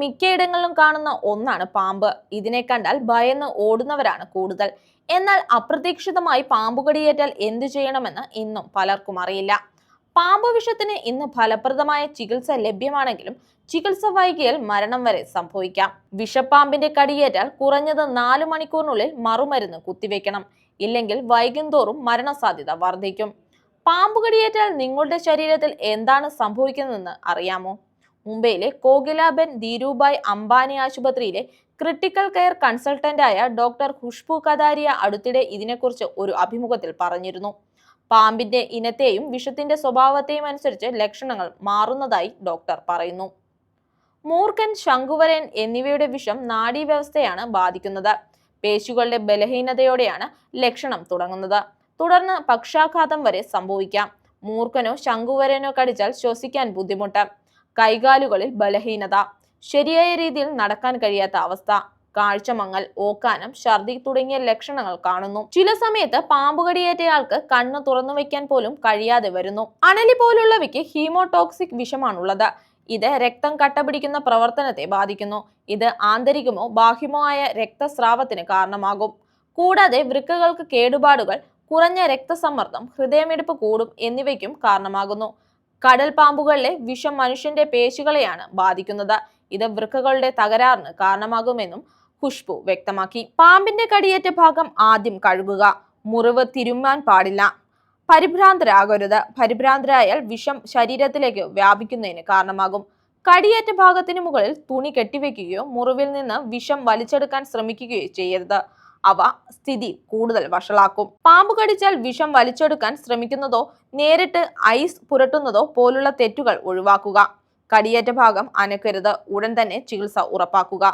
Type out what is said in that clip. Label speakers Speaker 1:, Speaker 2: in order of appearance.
Speaker 1: മിക്കയിടങ്ങളിലും കാണുന്ന ഒന്നാണ് പാമ്പ്. ഇതിനെ കണ്ടാൽ ഭയന്ന് ഓടുന്നവരാണ് കൂടുതൽ. എന്നാൽ അപ്രതീക്ഷിതമായി പാമ്പ് കടിയേറ്റാൽ എന്തു ചെയ്യണമെന്ന് ഇന്നും പലർക്കും അറിയില്ല. പാമ്പ് വിഷത്തിന് ഇന്ന് ഫലപ്രദമായ ചികിത്സ ലഭ്യമാണെങ്കിലും ചികിത്സ വൈകിയാൽ മരണം വരെ സംഭവിക്കാം. വിഷപ്പാമ്പിന്റെ കടിയേറ്റാൽ കുറഞ്ഞത് നാല് മണിക്കൂറിനുള്ളിൽ മറുമരുന്ന് കുത്തിവെക്കണം. ഇല്ലെങ്കിൽ വൈകുന്തോറും മരണസാധ്യത വർദ്ധിക്കും. പാമ്പ് കടിയേറ്റാൽ നിങ്ങളുടെ ശരീരത്തിൽ എന്താണ് സംഭവിക്കുന്നതെന്ന് അറിയാമോ? മുംബൈയിലെ കോകിലാബെൻ ധീരുഭായ് അംബാനി ആശുപത്രിയിലെ ക്രിട്ടിക്കൽ കെയർ കൺസൾട്ടന്റായ ഡോക്ടർ ഖുഷ്ബു കദാരിയ അടുത്തിടെ ഇതിനെക്കുറിച്ച് ഒരു അഭിമുഖത്തിൽ പറഞ്ഞിരുന്നു. പാമ്പിന്റെ ഇനത്തെയും വിഷത്തിന്റെ സ്വഭാവത്തെയും അനുസരിച്ച് ലക്ഷണങ്ങൾ മാറുന്നതായി ഡോക്ടർ പറയുന്നു. മൂർഖൻ ശംഖുവരൻ എന്നിവയുടെ വിഷം നാഡീവ്യവസ്ഥയാണ് ബാധിക്കുന്നത്. പേശികളുടെ ബലഹീനതയോടെയാണ് ലക്ഷണം തുടങ്ങുന്നത്. തുടർന്ന് പക്ഷാഘാതം വരെ സംഭവിക്കാം. മൂർഖനോ ശംഖുവരനോ കടിച്ചാൽ ശ്വസിക്കാൻ ബുദ്ധിമുട്ട്. കൈകാലുകളിൽ ബലഹീനത ശരിയായ രീതിയിൽ നടക്കാൻ കഴിയാത്ത അവസ്ഥ കാഴ്ചമങ്ങൽ ഓക്കാനം ഛർദി തുടങ്ങിയ ലക്ഷണങ്ങൾ കാണുന്നു. ചില സമയത്ത് പാമ്പുകടിയേറ്റയാൾക്ക് കണ്ണ് തുറന്നു വയ്ക്കാൻ പോലും കഴിയാതെ വരുന്നു. അണലി പോലുള്ളവയ്ക്ക് ഹീമോടോക്സിക് വിഷമാണുള്ളത്. ഇത് രക്തം കട്ടപിടിക്കുന്ന പ്രവർത്തനത്തെ ബാധിക്കുന്നു. ഇത് ആന്തരികമോ ബാഹ്യമോ ആയ രക്തസ്രാവത്തിന് കാരണമാകും. കൂടാതെ വൃക്കകൾക്ക് കേടുപാടുകൾ കുറഞ്ഞ രക്തസമ്മർദ്ദം ഹൃദയമിടിപ്പ് കൂടും എന്നിവയ്ക്കും കാരണമാകുന്നു. കടൽ പാമ്പുകളിലെ വിഷം മനുഷ്യന്റെ പേശികളെയാണ് ബാധിക്കുന്നത്. ഇത് വൃക്കകളുടെ തകരാറിന് കാരണമാകുമെന്നും ഖുഷ്ബു വ്യക്തമാക്കി. പാമ്പിന്റെ കടിയേറ്റ ഭാഗം ആദ്യം കഴുകുക. മുറിവ് തിരുമ്മാൻ പാടില്ല. പരിഭ്രാന്തരാകരുത്. പരിഭ്രാന്തരായാൽ വിഷം ശരീരത്തിലേക്ക് വ്യാപിക്കുന്നതിന് കാരണമാകും. കടിയേറ്റ ഭാഗത്തിന് മുകളിൽ തുണി കെട്ടിവെക്കുകയോ മുറിവിൽ നിന്ന് വിഷം വലിച്ചെടുക്കാൻ ശ്രമിക്കുകയോ ചെയ്യരുത്. അവ സ്ഥിതി കൂടുതൽ വഷളാക്കും. പാമ്പ് കടിച്ചാൽ വിഷം വലിച്ചെടുക്കാൻ ശ്രമിക്കുന്നതോ നേരിട്ട് ഐസ് പുരട്ടുന്നതോ പോലുള്ള തെറ്റുകൾ ഒഴിവാക്കുക. കടിയേറ്റ ഭാഗം അനക്കരുത്. ഉടൻ തന്നെ ചികിത്സ ഉറപ്പാക്കുക.